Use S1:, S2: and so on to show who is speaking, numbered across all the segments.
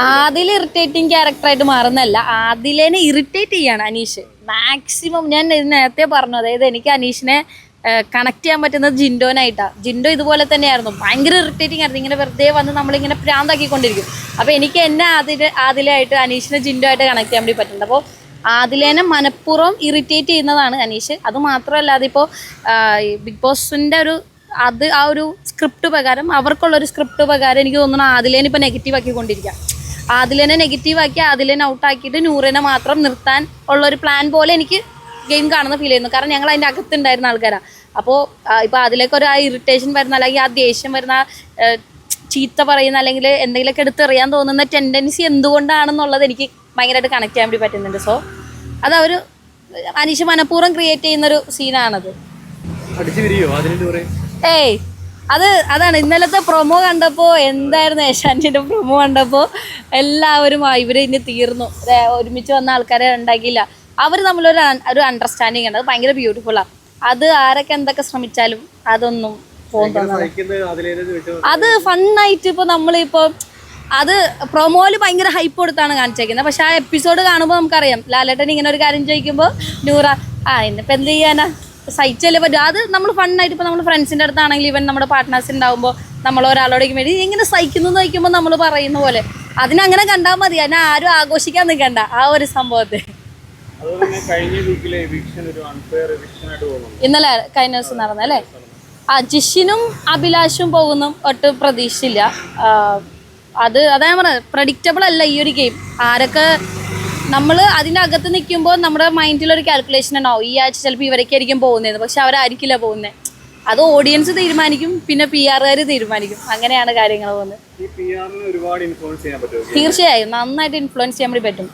S1: Adil irritating ക്യാരക്ടറായിട്ട് മാറുന്നല്ല ആദിലേനെ ഇറിറ്റേറ്റ് ചെയ്യാണ് അനീഷ്. മാക്സിമം ഞാൻ നേരത്തെ പറഞ്ഞു. അതായത് എനിക്ക് അനീഷിനെ കണക്ട് ചെയ്യാൻ പറ്റുന്നത് ജിൻഡോനായിട്ടാണ് ജിൻഡോ ഇതുപോലെ തന്നെയായിരുന്നു. ഭയങ്കര ഇറിറ്റേറ്റിംഗ് ആയിരുന്നു. ഇങ്ങനെ വെറുതെ വന്ന് നമ്മളിങ്ങനെ പ്രാന്താക്കിക്കൊണ്ടിരിക്കും അപ്പോൾ എനിക്ക് എന്നെ ആദില ആദിലായിട്ട് അനീഷിനെ ജിൻഡോ ആയിട്ട് കണക്ട് ചെയ്യാൻ വേണ്ടി പറ്റുന്നുണ്ട്. അപ്പോൾ ആദിലേനെ മനഃപൂർവം ഇറിറ്റേറ്റ് ചെയ്യുന്നതാണ് അനീഷ്. അത് മാത്രമല്ല അതിപ്പോൾ ബിഗ് ബോസിന്റെ ഒരു അത് ആ ഒരു സ്ക്രിപ്റ്റ് പ്രകാരം അവർക്കുള്ളൊരു സ്ക്രിപ്റ്റ് പ്രകാരം എനിക്ക് തോന്നുന്നു ആദിലേനെ ഇപ്പോൾ നെഗറ്റീവ് ആക്കിക്കൊണ്ടിരിക്കുക ആദിലേനെ നെഗറ്റീവ് ആക്കി ഔട്ട് ആക്കിയിട്ട് നൂറിനെ മാത്രം നിർത്താൻ ഉള്ള ഒരു പ്ലാൻ പോലെ എനിക്ക് ഗെയിം കാണുന്ന ഫീൽ ചെയ്യുന്നു. കാരണം ഞങ്ങൾ അതിന്റെ അകത്തുണ്ടായിരുന്ന ആൾക്കാരാണ് അപ്പോൾ ഇപ്പോൾ അതിലേക്ക് ഒരു ആ ഇറിറ്റേഷൻ വരുന്ന അല്ലെങ്കിൽ ആ ദേഷ്യം വരുന്ന ചീത്ത പറയുന്ന അല്ലെങ്കിൽ എന്തെങ്കിലുമൊക്കെ എടുത്തെറിയാൻ തോന്നുന്ന ടെൻഡൻസി എന്തുകൊണ്ടാണെന്നുള്ളത് എനിക്ക് ഭയങ്കരമായിട്ട് കണക്ട് ചെയ്യാൻ വേണ്ടി പറ്റുന്നുണ്ട്. സോ അത് അവർ അനീഷ് മനഃപൂർവം ക്രിയേറ്റ് ചെയ്യുന്നൊരു സീനാണത് ഏയ് അത് അതാണ്. ഇന്നലത്തെ പ്രൊമോ കണ്ടപ്പോൾ എന്തായിരുന്നു ഏഷ്യാനെറ്റിന്റെ പ്രൊമോ കണ്ടപ്പോൾ എല്ലാവരും ആ, ഇവർ ഇനി തീർന്നു. ഒരുമിച്ച് വന്ന ആൾക്കാരെ ഉണ്ടാക്കിയില്ല. അവർ തമ്മിലൊരു ഒരു അണ്ടർസ്റ്റാൻഡിങ് ഉണ്ട്. അത് ഭയങ്കര ബ്യൂട്ടിഫുള്ളാണ് അത് ആരൊക്കെ എന്തൊക്കെ ശ്രമിച്ചാലും അതൊന്നും അത് ഫണ്ണായിട്ട് ഇപ്പോൾ നമ്മളിപ്പോൾ അത് പ്രൊമോയിൽ ഭയങ്കര ഹൈപ്പ് കൊടുത്താണ് കാണിച്ചേക്കുന്നത്. പക്ഷെ ആ എപ്പിസോഡ് കാണുമ്പോൾ നമുക്കറിയാം. ലാലേട്ടൻ ഇങ്ങനെ ഒരു കാര്യം ചോദിക്കുമ്പോൾ നൂറ ആ ഇന്നിപ്പോൾ എന്ത് ചെയ്യാനാ? സഹിച്ചല്ലേ പറ്റും അത് നമ്മൾ ഫണ്ണായിട്ട് ഇപ്പോൾ നമ്മൾ ഫ്രണ്ട്സിന്റെ അടുത്താണെങ്കിൽ ഇവൻ നമ്മുടെ പാർട്ട്നേഴ്സ് ഉണ്ടാകുമ്പോൾ നമ്മൾ ഒരാളോടേക്ക് വേണ്ടി എങ്ങനെ സഹിക്കുന്നു എന്ന് ചോദിക്കുമ്പോൾ നമ്മൾ പറയുന്ന പോലെ. അതിനങ്ങനെ കണ്ടാൽ മതി. അതിനെ ആരും ആഘോഷിക്കാൻ നിൽക്കണ്ട ആ ഒരു സംഭവത്തെ. ഇന്നലെ കഴിഞ്ഞ ദിവസം നടന്നല്ലേ ആ ജിഷിനും അഭിലാഷും പോകുന്നു. ഒട്ടും പ്രതീക്ഷയില്ല. അത് അതാ പറഞ്ഞത്. പ്രഡിക്റ്റബിൾ അല്ല ഈ ഒരു ഗെയിം ആരൊക്കെ നമ്മൾ അതിനകത്ത് നിൽക്കുമ്പോൾ നമ്മുടെ മൈൻഡിൽ ഒരു കാൽക്കുലേഷൻ ഉണ്ടാവും. ഈ ആഴ്ച ചിലപ്പോൾ ഇവരൊക്കെ ആയിരിക്കും പോകുന്നത് പക്ഷെ അവരായിരിക്കില്ല പോകുന്നത് അത് ഓഡിയൻസ് തീരുമാനിക്കും പിന്നെ പി ആറുകാർ തീരുമാനിക്കും. അങ്ങനെയാണ് കാര്യങ്ങൾ പോകുന്നത്. തീർച്ചയായും. നന്നായിട്ട് ഇൻഫ്ലുവൻസ് ചെയ്യാൻ വേണ്ടി പറ്റും.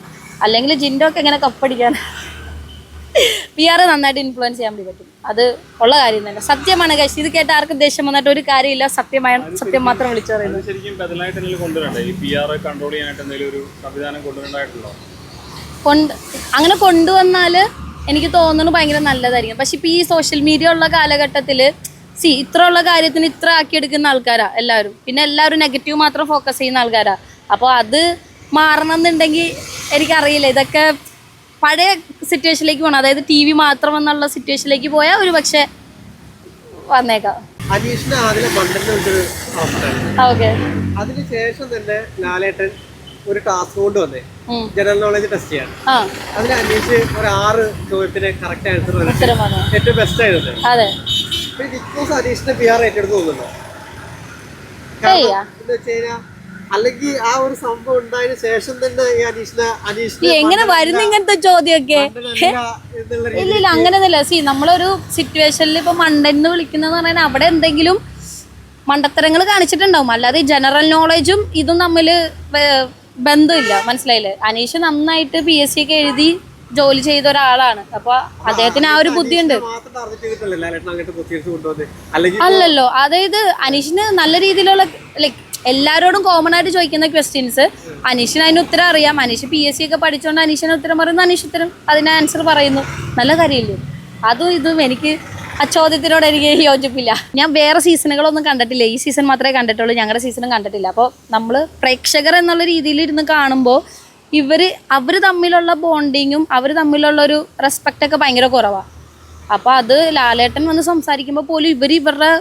S1: അല്ലെങ്കിൽ ജിൻഡോ ഒക്കെ എങ്ങനെ കപ്പടിക്കാൻ പി ആർ നന്നായിട്ട് ഇൻഫ്ലുവൻസ് ചെയ്യാൻ വേണ്ടി പറ്റും. അത് ഉള്ള കാര്യം തന്നെ. സത്യമാണ് കഴിച്ച് ഇത് കേട്ട ആർക്കും ദേഷ്യം വന്നിട്ട് ഒരു കാര്യമില്ല. സത്യമായ സത്യം മാത്രം വിളിച്ചു പറയുന്നത് കൊണ്ട് അങ്ങനെ കൊണ്ടുവന്നാൽ എനിക്ക് തോന്നുന്നു ഭയങ്കര നല്ലതായിരിക്കും. പക്ഷെ ഇപ്പോൾ ഈ സോഷ്യൽ മീഡിയ ഉള്ള കാലഘട്ടത്തിൽ സി ഇത്ര ഉള്ള കാര്യത്തിന് ഇത്ര ആക്കിയെടുക്കുന്ന ആൾക്കാരാ എല്ലാവരും. പിന്നെ എല്ലാവരും നെഗറ്റീവ് മാത്രം ഫോക്കസ് ചെയ്യുന്ന ആൾക്കാരാ. അപ്പോൾ അത് മാറണം എന്നുണ്ടെങ്കിൽ എനിക്കറിയില്ല. ഇതൊക്കെ പഴയ സിറ്റുവേഷനിലേക്ക് പോകണം അതായത് ടി വി മാത്രം എന്നുള്ള സിറ്റുവേഷനിലേക്ക് പോയാൽ ഒരു പക്ഷേ വന്നേക്കാം.
S2: അതിനുശേഷം തന്നെ ലാലേട്ടൻ ഒരു ടാസ്ക് കൊണ്ട് വന്നേ. ജനറൽ നോളജ് ടെസ്റ്റ് ചെയ്യാൻ. അതിൽ അനീഷ് ഒരു ആറ് ചോദ്യത്തിന് കറക്റ്റ് ആൻസർ ഏറ്റവും ബെസ്റ്റ് ആയിരുന്നു. ബിഗ് ബോസ് അനീഷിനെ പി ആർ ഏറ്റെടുത്ത് തോന്നുന്നുണ്ടോ? എന്ന് വെച്ച് കഴിഞ്ഞാൽ അല്ലെങ്കിൽ ആ ഒരു സംഭവം ഉണ്ടായതിനു ശേഷം തന്നെ ഈ അനീഷിനെ അനീഷിനെ
S1: എങ്ങനെ വരുന്ന ഇങ്ങനത്തെ ചോദ്യമൊക്കെ? ഇല്ല ഇല്ല അങ്ങനെയൊന്നുമില്ല. സി നമ്മളൊരു സിറ്റുവേഷനിൽ ഇപ്പൊ മണ്ടെന്ന് വിളിക്കുന്നതെന്ന് പറഞ്ഞാൽ അവിടെ എന്തെങ്കിലും മണ്ടത്തരങ്ങൾ കാണിച്ചിട്ടുണ്ടാവും. അല്ലാതെ ജനറൽ നോളജും ഇതും തമ്മിൽ ബന്ധമില്ല മനസ്സിലായില്ലേ? അനീഷ് നന്നായിട്ട് പി എസ് സി ഒക്കെ എഴുതി ജോലി ചെയ്ത ഒരാളാണ്. അപ്പൊ അദ്ദേഹത്തിന് ആ ഒരു ബുദ്ധിയുണ്ട്. അല്ലല്ലോ അതായത് അനീഷിന് നല്ല രീതിയിലുള്ള ലൈക് എല്ലാരോടും കോമൺ ആയിട്ട് ചോദിക്കുന്ന ക്വസ്റ്റ്യൻസ് അനീഷിന് അതിന് ഉത്തരം അറിയാം. അനീഷ് പി എസ് സി ഒക്കെ പഠിച്ചുകൊണ്ട് അനീഷിന് ഉത്തരം പറയുന്നു അനീഷ് ഉത്തരം അതിന് ആൻസർ പറയുന്നു. നല്ല കാര്യമില്ലേ? അതും ഇതും എനിക്ക് ആ ചോദ്യത്തിനോട് എനിക്ക് യോജിപ്പില്ല. ഞാൻ വേറെ സീസണുകളൊന്നും കണ്ടിട്ടില്ല. ഈ സീസൺ മാത്രമേ കണ്ടിട്ടുള്ളൂ. ഞങ്ങളുടെ സീസണും കണ്ടിട്ടില്ല. അപ്പോൾ നമ്മൾ പ്രേക്ഷകർ എന്നുള്ള രീതിയിൽ ഇരുന്ന് കാണുമ്പോൾ ഇവർ അവർ തമ്മിലുള്ള ബോണ്ടിങ്ങും അവർ തമ്മിലുള്ള ഒരു റെസ്പെക്റ്റ് ഒക്കെ ഭയങ്കര കുറവാണ് അപ്പോൾ അത് ലാലേട്ടൻ വന്ന് സംസാരിക്കുമ്പോൾ പോലും ഇവർ ഇവരുടെ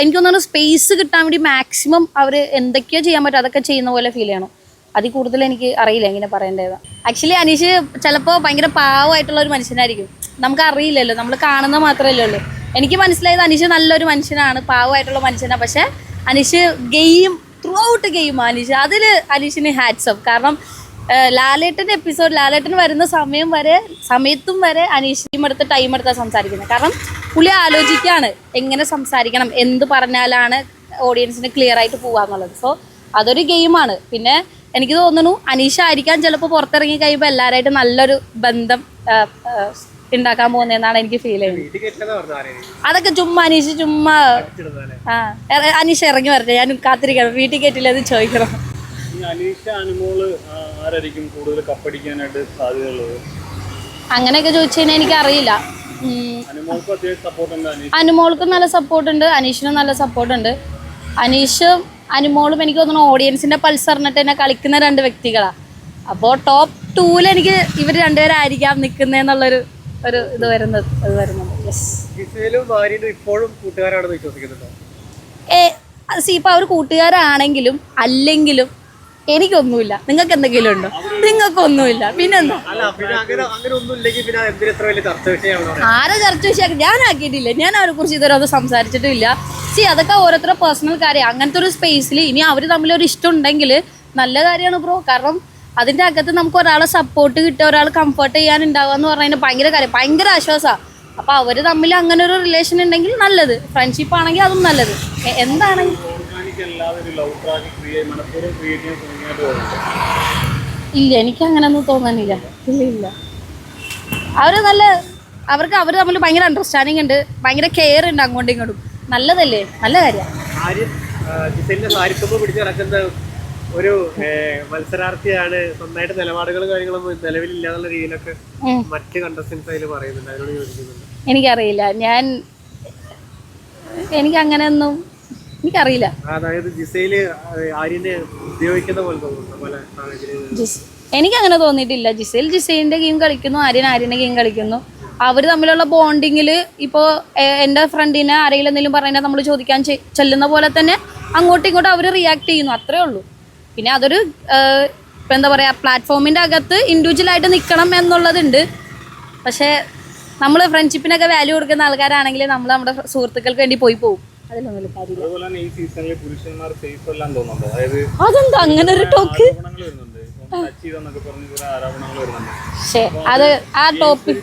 S1: എനിക്ക് തോന്നുന്നു സ്പേസ് കിട്ടാൻ വേണ്ടി മാക്സിമം അവർ എന്തൊക്കെയോ ചെയ്യാൻ പറ്റും. അതൊക്കെ ചെയ്യുന്ന പോലെ ഫീൽ ചെയ്യണം. അതിൽ കൂടുതൽ എനിക്ക് അറിയില്ല എങ്ങനെ പറയേണ്ടത്. ആക്ച്വലി അനീഷ് ചിലപ്പോൾ ഭയങ്കര പാവമായിട്ടുള്ള ഒരു മനുഷ്യനായിരിക്കും. നമുക്ക് അറിയില്ലല്ലോ നമ്മൾ കാണുന്ന മാത്രമല്ലേ ഉള്ളൂ. എനിക്ക് മനസ്സിലായത് അനീഷ് നല്ലൊരു മനുഷ്യനാണ് പാവമായിട്ടുള്ള മനുഷ്യനാണ്. പക്ഷേ Aneesh game through out game Aneesh അതിൽ അനീഷിന് ഓഫ് കാരണം ലാലേട്ടൻ എപ്പിസോഡ് ലാലേട്ടൻ വരുന്ന സമയം വരെ സമയത്തും വരെ അനീഷിയും എടുത്ത് ടൈം എടുത്താൽ സംസാരിക്കുന്നത്. കാരണം പുള്ളി ആലോചിക്കുകയാണ് എങ്ങനെ സംസാരിക്കണം എന്ത് പറഞ്ഞാലാണ് ഓഡിയൻസിന് ക്ലിയർ ആയിട്ട് പോവാന്നുള്ളത് സോ അതൊരു ഗെയിമാണ് പിന്നെ എനിക്ക് തോന്നുന്നു അനീഷ ആയിരിക്കാൻ ചിലപ്പോൾ പുറത്തിറങ്ങി കഴിയുമ്പോൾ എല്ലാവരായിട്ട് നല്ലൊരു ബന്ധം ഉണ്ടാക്കാൻ പോകുന്നതെന്നാണ് എനിക്ക് ഫീൽ ചെയ്യുന്നത്. അതൊക്കെ ചുമ്മാ അനീഷ് ചുമ്മാ ആ അനീഷ് ഇറങ്ങി വരട്ടെ ഞാൻ കാത്തിരിക്കണം. വീട്ടിൽ കയറ്റില്ല അത് ചോദിക്കണം. അങ്ങനെയൊക്കെ ചോദിച്ചു കഴിഞ്ഞാൽ എനിക്ക് അറിയില്ല
S3: അനുമോൾക്കും
S1: നല്ല സപ്പോർട്ട് ഉണ്ട് അനീഷിനും നല്ല സപ്പോർട്ട് ഉണ്ട്. അനീഷും അനുമോളും എനിക്ക് തോന്നുന്നു ഓഡിയൻസിന്റെ പൾസ് അറിഞ്ഞിട്ട് എന്നെ കളിക്കുന്ന രണ്ട് വ്യക്തികളാണ് അപ്പോൾ ടോപ്പ് ടൂവിൽ എനിക്ക് ഇവർ രണ്ടുപേരായിരിക്കാം നിൽക്കുന്നതെന്നുള്ളൊരു ഒരു ഇത് വരുന്നത് ഇത് വരുന്നുണ്ട് യെസ്
S2: ഇപ്പോഴും കൂട്ടുകാരാണെന്ന് വിശ്വസിക്കുന്നുണ്ടോ?
S1: ഏ സി ഇപ്പം അവർ കൂട്ടുകാരാണെങ്കിലും അല്ലെങ്കിലും എനിക്കൊന്നുമില്ല. നിങ്ങൾക്ക് എന്തെങ്കിലും ഉണ്ടോ? നിങ്ങൾക്കൊന്നുമില്ല. പിന്നെന്താ? ആരെ ചർച്ച വിഷയം ഞാൻ ആക്കിയിട്ടില്ല. ഞാൻ അവരെ കുറിച്ച് ഇതുവരെ അത് സംസാരിച്ചിട്ടില്ല. സി അതൊക്കെ ഓരോരുത്തരുടെ പേഴ്സണൽ കാര്യം. അങ്ങനത്തെ ഒരു സ്പേസിൽ ഇനി അവർ തമ്മിൽ ഒരു ഇഷ്ടം ഉണ്ടെങ്കിൽ നല്ല കാര്യമാണ് ബ്രോ. കാരണം അതിന്റെ അകത്ത് നമുക്ക് ഒരാളെ സപ്പോർട്ട് കിട്ടുക ഒരാൾ കംഫർട്ട് ചെയ്യാൻ ഉണ്ടാവുക എന്ന് പറഞ്ഞാൽ ഭയങ്കര കാര്യം. ഭയങ്കര ആശ്വാസമാണ് അപ്പോൾ അവർ തമ്മിൽ അങ്ങനെ ഒരു റിലേഷൻ ഉണ്ടെങ്കിൽ നല്ലത്. ഫ്രണ്ട്ഷിപ്പ് ആണെങ്കിൽ അതും നല്ലത്. എന്താണെങ്കിൽ ഇല്ല എനിക്ക് അങ്ങനെയൊന്നും തോന്നാനില്ല. ഇല്ല ഇല്ല. അവർ നല്ല അവർക്ക് അവർ തമ്മിൽ ഭയങ്കര അണ്ടർസ്റ്റാൻഡിങ് ഉണ്ട് ഭയങ്കര കെയർ ഉണ്ട് അങ്ങോട്ടും ഇങ്ങോട്ടും. നല്ലതല്ലേ? നല്ല കാര്യമാണ്
S2: ഒരു മത്സരാർത്ഥിയാണ് സ്വന്തമായിട്ട് നിലപാടുകളും കാര്യങ്ങളൊന്നും നിലവിലില്ല എന്നുള്ള രീതിയിലൊക്കെ മറ്റ് കണ്ടസ്റ്റൻസ് അതിൽ പറയുന്നുണ്ട്. അതിനോട് യോജിക്കുന്നുണ്ട്?
S1: എനിക്കറിയില്ല. ഞാൻ എനിക്ക് അങ്ങനെ അങ്ങനെയൊന്നും എനിക്കറിയില്ല.
S2: അതായത് ജിസയിൽ ആര്യനെ ഉപയോഗിക്കുന്ന പോലെ തോന്നുന്നു പല
S1: എനിക്ക് അങ്ങനെ തോന്നിയിട്ടില്ല. ജിസയിൽ ജിസയിന്റെ ഗെയിം കളിക്കുന്നു ആര്യൻ ആര്യന്റെ ഗെയിം കളിക്കുന്നു. അവർ തമ്മിലുള്ള ബോണ്ടിങ്ങിൽ ഇപ്പോൾ എന്റെ ഫ്രണ്ടിനെ ആരെങ്കിലും എന്തെങ്കിലും പറഞ്ഞാൽ നമ്മൾ ചോദിക്കാൻ ചെല്ലുന്ന പോലെ തന്നെ അങ്ങോട്ടും ഇങ്ങോട്ടും അവർ റിയാക്ട് ചെയ്യുന്നു. അത്രേ ഉള്ളൂ. പിന്നെ അതൊരു ഇപ്പം എന്താ പറയുക പ്ലാറ്റ്ഫോമിന്റെ അകത്ത് ഇൻഡിവിജ്വലായിട്ട് നിൽക്കണം എന്നുള്ളതുണ്ട്. പക്ഷേ നമ്മൾ ഫ്രണ്ട്ഷിപ്പിനൊക്കെ വാല്യൂ കൊടുക്കുന്ന ആൾക്കാരാണെങ്കിൽ നമ്മൾ നമ്മുടെ സുഹൃത്തുക്കൾക്ക് വേണ്ടി പോയി പോകും അതിലൊന്നും കാര്യമില്ല. അതെന്താ? അങ്ങനെ ഒരു ടോക്ക് പക്ഷേ അത് ആ ടോപ്പിക്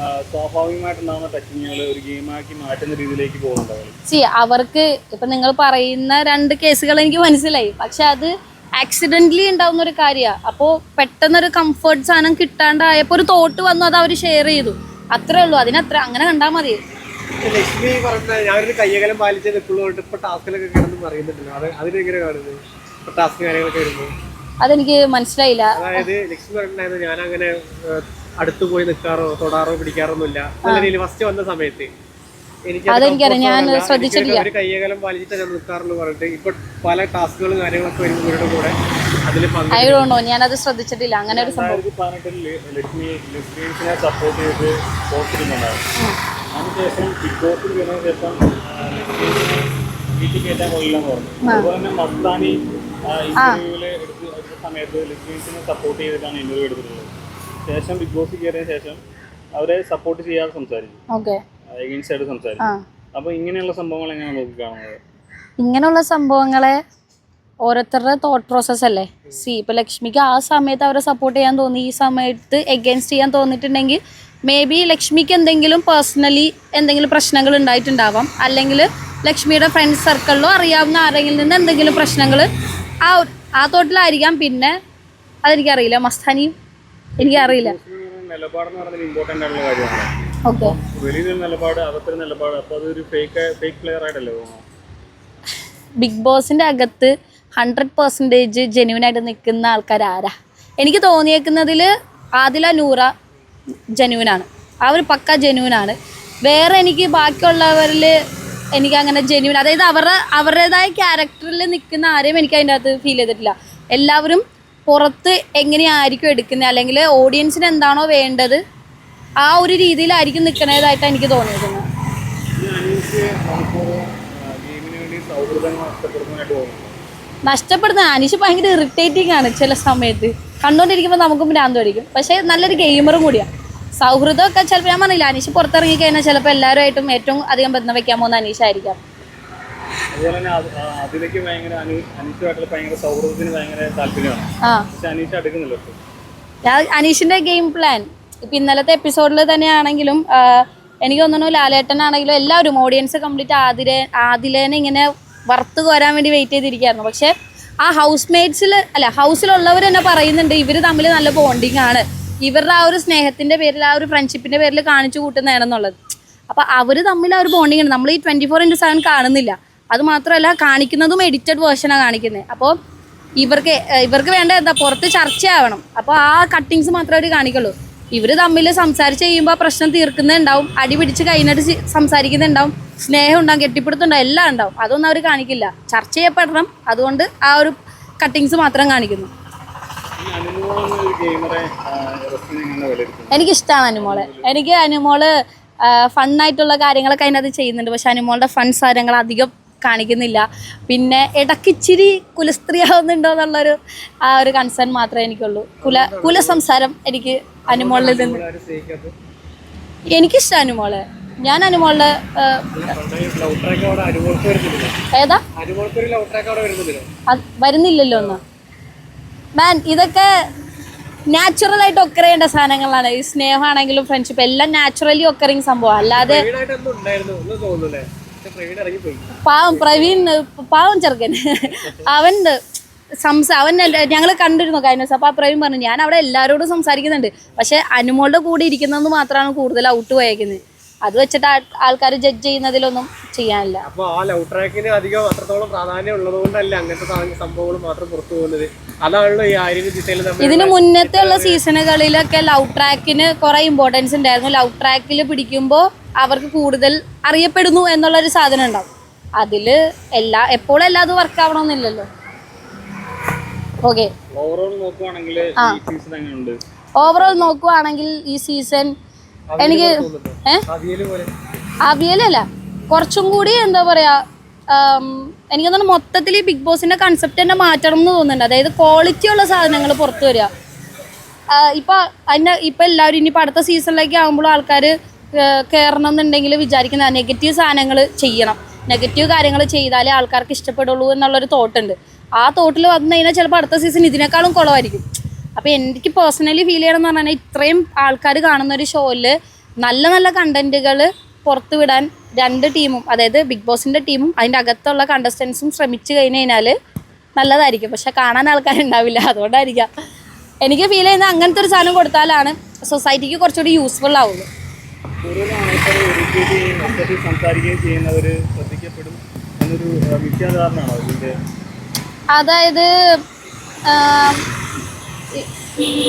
S3: ഒരു സ്വാഭാവികമായിട്ടുണ്ടാകുന്ന ടച്ചിങ്ങുകൾ ഗെയിമാക്കി മാറ്റുന്ന രീതിയിലേക്ക് പോകുന്നുണ്ട്
S1: സി അവർക്ക് ഇപ്പൊ നിങ്ങൾ പറയുന്ന രണ്ട് കേസുകൾ എനിക്ക് മനസ്സിലായി. പക്ഷെ അത് ആക്സിഡന്റലി ഉണ്ടാവുന്ന ഒരു കാര്യമാണ് അപ്പോൾ പെട്ടെന്നൊരു കംഫർട്ട് സാധനം കിട്ടാണ്ടായപ്പോൾ ഒരു തോട്ട് വന്നു അത് അവർ ഷെയർ ചെയ്തു. അത്രേ ഉള്ളൂ. അതിനത്ര അങ്ങനെ കണ്ടാൽ മതി.
S2: ലക്ഷ്മി പറഞ്ഞ ഞാനൊരു കയ്യകലം പാലിച്ചേ നിൽക്കുള്ളൂ ഇപ്പൊ ടാസ്കിലൊക്കെ കിടന്ന് പറയുന്നുണ്ടല്ലോ. അത് അതിനെങ്ങനെ കാണുന്നത് ഇപ്പൊ ടാസ്ക് കാര്യങ്ങളൊക്കെ വരുമ്പോൾ
S1: അതെനിക്ക് മനസ്സിലായില്ല.
S2: അതായത് ലക്ഷ്മി പറഞ്ഞിട്ടുണ്ടായിരുന്നു ഞാൻ അങ്ങനെ അടുത്ത് പോയി നിൽക്കാറോ തൊടാറോ പിടിക്കാറൊന്നുമില്ല. നല്ല രീതിയിൽ ഫസ്റ്റ് വന്ന സമയത്ത്
S1: അതെനിക്കറിയാം. ഞാൻ. ശ്രദ്ധിച്ചിട്ടില്ല.
S2: ഒരു കയ്യകലം പാലിച്ചിട്ട് നിൽക്കാറുള്ളൂ പറഞ്ഞിട്ട് ഇപ്പൊ പല ടാസ്കുകളും കാര്യങ്ങളൊക്കെ വരുന്നവരുടെ കൂടെ
S1: ഞാനത് ശ്രദ്ധിച്ചിട്ടില്ല. അങ്ങനെ ഒരു സംഭവം.
S3: സപ്പോർട്ട് ചെയ്ത് പോസ്റ്റിടുന്നുണ്ടായിരുന്നു. അതിനുശേഷം ബിഗ് ബോസിൽ വരുന്നതിന് ശേഷം ലെസ്ബിയൻസിനെ വീട്ടിൽ കയറ്റാൻ കൊള്ളില്ലെന്ന് പറഞ്ഞു. അതുപോലെ തന്നെ മസ്താനി ഇന്റർവ്യൂവിൽ എടുത്ത സമയത്ത് സപ്പോർട്ട് ചെയ്തിട്ടാണ് ഇന്റർവ്യൂ എടുത്തിട്ടുള്ളത്. ശേഷം ബിഗ് ബോസ് കയറിയ ശേഷം അവരെ സപ്പോർട്ട് ചെയ്യാതെ സംസാരിച്ചു.
S1: ഓക്കെ
S3: എഗൻസ്റ്റ് ആയിട്ട് സംസാരിച്ചു. അപ്പൊ ഇങ്ങനെയുള്ള സംഭവങ്ങൾ എങ്ങനെയാണ് നോക്കി കാണുന്നത്?
S1: ഇങ്ങനെയുള്ള സംഭവങ്ങളെ ഓരോരുത്തരുടെ തോട്ട് പ്രോസസ് അല്ലേ? സി ഇപ്പൊ ലക്ഷ്മിക്ക് ആ സമയത്ത് അവരെ സപ്പോർട്ട് ചെയ്യാൻ തോന്നി ഈ സമയത്ത് എഗൈൻസ്റ്റ് ചെയ്യാൻ തോന്നിയിട്ടുണ്ടെങ്കിൽ മേ ബി ലക്ഷ്മിക്ക് എന്തെങ്കിലും പേഴ്സണലി എന്തെങ്കിലും പ്രശ്നങ്ങൾ ഉണ്ടായിട്ടുണ്ടാവാം. അല്ലെങ്കിൽ ലക്ഷ്മിയുടെ ഫ്രണ്ട് സർക്കിളിലോ അറിയാവുന്ന ആരെങ്കിലും നിന്ന് എന്തെങ്കിലും പ്രശ്നങ്ങൾ ആ ആ തോട്ടിലായിരിക്കാം പിന്നെ അതെനിക്കറിയില്ല. മസ്താനിയും എനിക്കറിയില്ല. ബിഗ് ബോസിന്റെ അകത്ത് ഹൺഡ്രഡ് പെർസെന്റേജ് ജെന്യൂനായിട്ട് നിൽക്കുന്ന ആൾക്കാർ ആരാ? എനിക്ക് തോന്നിയേക്കുന്നതിൽ ആദില നൂറ ജെനുവനാണ് ആ ഒരു പക്ക ജെന്യൂനാണ് വേറെ എനിക്ക് ബാക്കിയുള്ളവരിൽ എനിക്ക് അങ്ങനെ ജെന്യൂൻ അതായത് അവരുടെ അവരുടേതായ ക്യാരക്ടറിൽ നിൽക്കുന്ന ആരെയും എനിക്ക് അതിന്റെ അകത്ത് ഫീൽ ചെയ്തിട്ടില്ല. എല്ലാവരും പുറത്ത് എങ്ങനെയായിരിക്കും എടുക്കുന്നത്? അല്ലെങ്കിൽ ഓഡിയൻസിന് എന്താണോ വേണ്ടത്? ആ ഒരു രീതിയിലായിരിക്കും നിൽക്കുന്നതായിട്ടാണ് എനിക്ക് തോന്നിയിരിക്കുന്നത്. നഷ്ടപ്പെടുന്ന അനീഷ് ഭയങ്കര ഇറിറ്റേറ്റിംഗ് ആണ് ചില സമയത്ത്. കണ്ടുകൊണ്ടിരിക്കുമ്പോൾ നമുക്കും ഭ്രാന്ത് പഠിക്കും പക്ഷേ നല്ലൊരു ഗെയിമറും കൂടിയാണ് സൗഹൃദമൊക്കെ ചിലപ്പോൾ ഞാൻ പറഞ്ഞില്ല അനീഷ് പുറത്തിറങ്ങി കഴിഞ്ഞാൽ ചിലപ്പോൾ എല്ലാവരുമായിട്ടും ഏറ്റവും അധികം ബന്ധം വെക്കാൻ പോകുന്ന അനീഷായിരിക്കാം
S3: അതുപോലെ തന്നെ അതിലേക്ക് ഭയങ്കര അനീഷുമായിട്ടുള്ള ഭയങ്കര സൗഹൃദത്തിന് ഭയങ്കര താല്പര്യമാണ്. പക്ഷെ അനീഷ് അടുക്കുന്നില്ല
S1: അനീഷിന്റെ ഗെയിം പ്ലാൻ. ഇപ്പൊ ഇന്നലത്തെ എപ്പിസോഡിൽ തന്നെയാണെങ്കിലും ആണെങ്കിലും എനിക്ക് തോന്നുന്നു ലാലേട്ടനാണെങ്കിലും എല്ലാവരും ഓഡിയൻസ് കംപ്ലീറ്റ് ആതിരെ ആതിലേനെ ഇങ്ങനെ വറുത്ത് കോരാൻ വേണ്ടി വെയിറ്റ് ചെയ്തിരിക്കുകയായിരുന്നു. പക്ഷെ ആ ഹൗസ് മേറ്റ്സിൽ അല്ല ഹൗസിലുള്ളവർ തന്നെ പറയുന്നുണ്ട് ഇവർ തമ്മിൽ നല്ല ബോണ്ടിങ് ആണ്. ഇവരുടെ ആ ഒരു സ്നേഹത്തിന്റെ പേരിൽ ആ ഒരു ഫ്രണ്ട്ഷിപ്പിന്റെ പേരിൽ കാണിച്ചു കൂട്ടുന്നതാണെന്നുള്ളത്. അപ്പോൾ അവർ തമ്മിൽ ആ ഒരു ബോണ്ടിങ് ആണ് നമ്മൾ ഈ ട്വന്റി ഫോർ ഇന്റു സെവൻ കാണുന്നില്ല. അത് മാത്രമല്ല കാണിക്കുന്നതും എഡിറ്റഡ് വേർഷനാണ് കാണിക്കുന്നത് അപ്പോൾ ഇവർക്ക് ഇവർക്ക് വേണ്ട എന്താ? പുറത്ത് ചർച്ചയാവണം. അപ്പോൾ ആ കട്ടിങ്സ് മാത്രമേ അവർ കാണിക്കുള്ളൂ. ഇവർ തമ്മിൽ സംസാരിച്ച് കഴിയുമ്പോൾ പ്രശ്നം തീർക്കുന്നുണ്ടാവും. അടി പിടിച്ച് കഴിഞ്ഞിട്ട് സംസാരിക്കുന്നുണ്ടാവും. സ്നേഹം ഉണ്ടാവും കെട്ടിപ്പിടുത്തുണ്ടാവും എല്ലാം ഉണ്ടാവും. അതൊന്നും അവർ കാണിക്കില്ല. ചർച്ച ചെയ്യപ്പെടണം. അതുകൊണ്ട് ആ ഒരു കട്ടിങ്സ് മാത്രം കാണിക്കുന്നു. എനിക്കിഷ്ടമാണ് അനുമോളെ. എനിക്ക് അനുമോൾ ഫണ്ണായിട്ടുള്ള കാര്യങ്ങളൊക്കെ അതിനകത്ത് ചെയ്യുന്നുണ്ട്. പക്ഷെ അനുമോളുടെ ഫൺ സാധനങ്ങൾ അധികം കാണിക്കുന്നില്ല. പിന്നെ ഇടക്കിച്ചിരി കുലസ്ത്രീ കുലസ്ത്രീയാവുന്നുണ്ടോ എന്നുള്ളൊരു ആ ഒരു കൺസേൺ മാത്രമേ എനിക്കുള്ളൂ. കുല കുല സംസാരം എനിക്ക് അനുമോളിൽ നിന്ന് എനിക്കിഷ്ട അനുമോളെ. ഞാൻ അനുമോളുടെ ഏതാ? വരുന്നില്ലല്ലോ ഒന്ന്. മാൻ ഇതൊക്കെ നാച്ചുറൽ ആയിട്ട് ഒക്കറിയേണ്ട സാധനങ്ങളാണ്. ഈ സ്നേഹമാണെങ്കിലും ഫ്രണ്ട്ഷിപ്പ് എല്ലാം നാച്ചുറലി ഒക്കറിങ് സംഭവം. അല്ലാതെ പാവം പ്രവീൺ പാവം ചെറുക്കൻ. അവൻ സംസാ അവൻ ഞങ്ങൾ കണ്ടിരുന്നു കഴിഞ്ഞ ദിവസം. അപ്പോൾ ആ പ്രവീൺ പറഞ്ഞു ഞാൻ അവിടെ എല്ലാവരോടും സംസാരിക്കുന്നുണ്ട്. പക്ഷെ അനുമോളുടെ കൂടെ ഇരിക്കുന്നത് മാത്രമാണ് കൂടുതൽ ഔട്ട് പോയേക്കുന്നത് അത് വെച്ചിട്ട് ആൾക്കാർ ജഡ്ജ് ചെയ്യുന്നതിലൊന്നും ചെയ്യാനില്ല.
S2: അപ്പൊ ആ ലൗ ട്രാക്കിന് അധികം അത്രത്തോളം പ്രാധാന്യം ഉള്ളതുകൊണ്ടല്ല അങ്ങനത്തെ സംഭവങ്ങൾ മാത്രം പുറത്തു പോകുന്നത്?
S1: ഇതിന് മുന്നത്തെ ഉള്ള സീസണുകളിലൊക്കെ ലവ് ട്രാക്കിന് കുറെ ഇമ്പോർട്ടൻസ് ഉണ്ടായിരുന്നു. ലവ് ട്രാക്കിൽ പിടിക്കുമ്പോൾ അവർക്ക് കൂടുതൽ അറിയപ്പെടുന്നു എന്നുള്ള ഒരു സാധനം ഉണ്ടാവും. അതിൽ എല്ലാ എപ്പോഴും എല്ലാ അത് വർക്ക് ആവണമെന്നില്ലല്ലോ. ഓക്കെ
S3: ഓവറോൾ നോക്കുവാണെങ്കിൽ ഈ സീസൺ
S1: എനിക്ക്
S2: ഏഹ്
S1: അവിയലല്ല കുറച്ചും കൂടി എന്താ പറയാ എനിക്ക് തോന്നുന്നു മൊത്തത്തിൽ ഈ ബിഗ് ബോസിന്റെ കൺസെപ്റ്റ് തന്നെ മാറ്റണം എന്ന് തോന്നുന്നുണ്ട്. അതായത് ക്വാളിറ്റി ഉള്ള സാധനങ്ങൾ പുറത്തു വരിക. ഇപ്പൊ അതിന്റെ ഇപ്പൊ എല്ലാവരും ഇനി അടുത്ത സീസണിലേക്ക് ആകുമ്പോൾ ആൾക്കാർ കയറണം എന്നുണ്ടെങ്കിൽ വിചാരിക്കുന്ന നെഗറ്റീവ് സാധനങ്ങൾ ചെയ്യണം. നെഗറ്റീവ് കാര്യങ്ങൾ ചെയ്താലേ ആൾക്കാർക്ക് ഇഷ്ടപ്പെടുള്ളൂ എന്നുള്ളൊരു തോട്ടുണ്ട്. ആ തോട്ടിൽ വന്നു കഴിഞ്ഞാൽ ചിലപ്പോൾ അടുത്ത സീസൺ ഇതിനേക്കാളും കുളമായിരിക്കും അപ്പോൾ എനിക്ക് പേഴ്സണലി ഫീൽ ചെയ്യണം എന്ന് പറഞ്ഞാൽ ഇത്രയും ആൾക്കാർ കാണുന്ന ഒരു ഷോയിൽ നല്ല നല്ല കണ്ടന്റുകൾ പുറത്തു വിടാൻ രണ്ട് ടീമും അതായത് ബിഗ് ബോസിന്റെ ടീമും അതിന്റെ അകത്തുള്ള കണ്ടസ്റ്റൻസും ശ്രമിച്ചു കഴിഞ്ഞ് കഴിഞ്ഞാൽ നല്ലതായിരിക്കും. പക്ഷെ കാണാൻ ആൾക്കാരുണ്ടാവില്ല. അതുകൊണ്ടായിരിക്കാം. എനിക്ക് ഫീൽ ചെയ്യുന്ന അങ്ങനത്തെ ഒരു സാധനം കൊടുത്താലാണ് സൊസൈറ്റിക്ക് കുറച്ചുകൂടി യൂസ്ഫുൾ ആവുള്ളൂ. അതായത്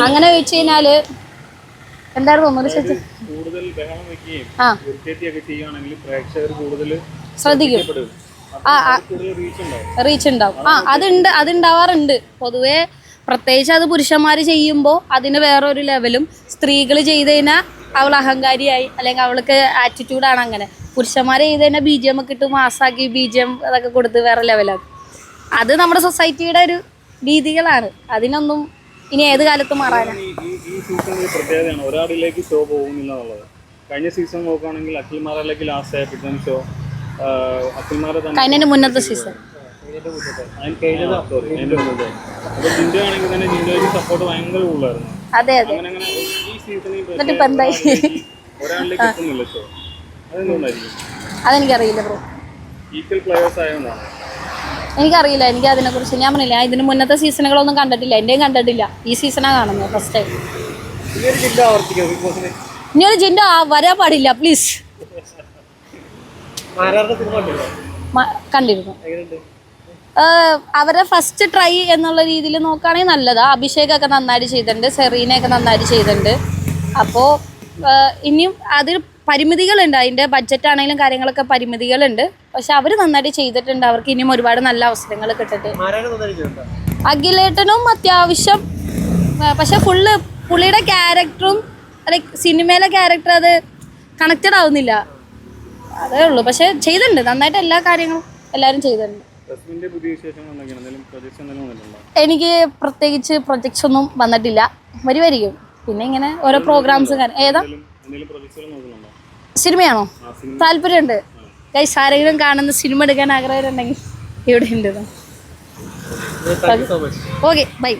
S1: അങ്ങനെ ചോദിച്ചു കഴിഞ്ഞാൽ എന്തായിരുന്നു തോന്നുന്നത്
S3: കൂടുതൽ ബഹളം വെക്കുകയും ചെയ്യുകയാണെങ്കിൽ പ്രേക്ഷകർ കൂടുതൽ
S1: ശ്രദ്ധിക്കും.
S3: റീച്ച് ഉണ്ടാവും.
S1: ആ അതുണ്ട് അതുണ്ടാവാറുണ്ട് പൊതുവേ പ്രത്യേകിച്ച് അത് പുരുഷന്മാർ ചെയ്യുമ്പോൾ അതിന് വേറൊരു ലെവലും സ്ത്രീകൾ ചെയ്ത് കഴിഞ്ഞാൽ അവൾ അഹങ്കാരിയായി അല്ലെങ്കിൽ അവൾക്ക് ആറ്റിറ്റ്യൂഡാണ് അങ്ങനെ. പുരുഷന്മാർ ചെയ്ത് കഴിഞ്ഞാൽ ബി ജി എം ഒക്കെ ഇട്ട് മാസാക്കി ബി ജി എം അതൊക്കെ കൊടുത്ത് വേറെ ലെവലാക്കും അത് നമ്മുടെ സൊസൈറ്റിയുടെ ഒരു രീതികളാണ്. അതിനൊന്നും ഇനി ഏത് കാലത്തും മാറാനാണ്
S3: ഈ പ്രത്യേകതയാണ്. ഒരാളിലേക്ക് ഷോ പോകുന്നില്ല എന്നുള്ളത് കഴിഞ്ഞ സീസൺ നോക്കുകയാണെങ്കിൽ അഖിൽമാരിലേക്ക് ലാസ്റ്റ് പിറ്റം ഷോ അഖിൽമാരെ തന്നെ
S1: മുന്നത്തെ സീസൺ
S3: അതിന് സോറി ജിൻഡോ ആണെങ്കിൽ തന്നെ ജിൻഡോയ്ക്ക് സപ്പോർട്ട് ഭയങ്കര കൂടുതലായിരുന്നു.
S1: അതെ അതെ.
S3: അങ്ങനെ അങ്ങനെ ഈ സീസണിൽ ഒരാളിലേക്ക് എത്തുന്നില്ല ഷോ അതെന്തുകൊണ്ടായിരിക്കും?
S1: അതെനിക്കറിയില്ല ബ്രോ
S3: ഈക്വൽ പ്ലെയേഴ്സ് ആയതുകൊണ്ടാണ്.
S1: എനിക്കറിയില്ല എനിക്ക് അതിനെക്കുറിച്ച് ഞാൻ പറഞ്ഞില്ല ഇതിന് മുന്നത്തെ സീസണുകളൊന്നും കണ്ടിട്ടില്ല. എന്റെയും കണ്ടിട്ടില്ല. ഈ സീസണാണ് കാണുന്നത് ഫസ്റ്റ് ടൈം ഇനി ഒരു വരാൻ പാടില്ല പ്ലീസ് കണ്ടിരുന്നു? അവരെ ഫസ്റ്റ് ട്രൈ എന്നുള്ള രീതിയിൽ നോക്കുകയാണെങ്കിൽ നല്ലതാ. അഭിഷേക് ഒക്കെ നന്നായിട്ട് ചെയ്തിട്ടുണ്ട് സെറീനയൊക്കെ നന്നായിട്ട് ചെയ്തിട്ടുണ്ട്. അപ്പോൾ ഇനിയും അതിൽ പരിമിതികളുണ്ട്. അതിന്റെ ബഡ്ജറ്റ് ആണെങ്കിലും കാര്യങ്ങളൊക്കെ പരിമിതികളുണ്ട്. പക്ഷെ അവർ നന്നായിട്ട് ചെയ്തിട്ടുണ്ട്. അവർക്ക് ഇനിയും ഒരുപാട് നല്ല അവസരങ്ങൾ കിട്ടട്ടെ. അഖിലേട്ടനും അത്യാവശ്യം പക്ഷെ ഫുള്ള് പുള്ളിയുടെ ക്യാരക്ടറും ലൈക്ക് സിനിമയിലെ ക്യാരക്ടർ അത് കണക്റ്റഡ് ആവുന്നില്ല. അതേ ഉള്ളൂ. പക്ഷെ ചെയ്തിട്ടുണ്ട്. നന്നായിട്ട് എല്ലാ കാര്യങ്ങളും എല്ലാവരും ചെയ്തിട്ടുണ്ട്. എനിക്ക് പ്രത്യേകിച്ച് പ്രൊജക്ട്സ് ഒന്നും വന്നിട്ടില്ല. വരുമായിരിക്കും. പിന്നെ ഇങ്ങനെ ഓരോ പ്രോഗ്രാംസ് ഏതാ? സിനിമയാണോ? താല്പര്യമുണ്ട്. ഗൈസ് ആരെങ്കിലും കാണുന്ന സിനിമ എടുക്കാൻ ആഗ്രഹമുണ്ടെങ്കിൽ ഇവിടെ ഉണ്ട് ഓക്കെ ബൈ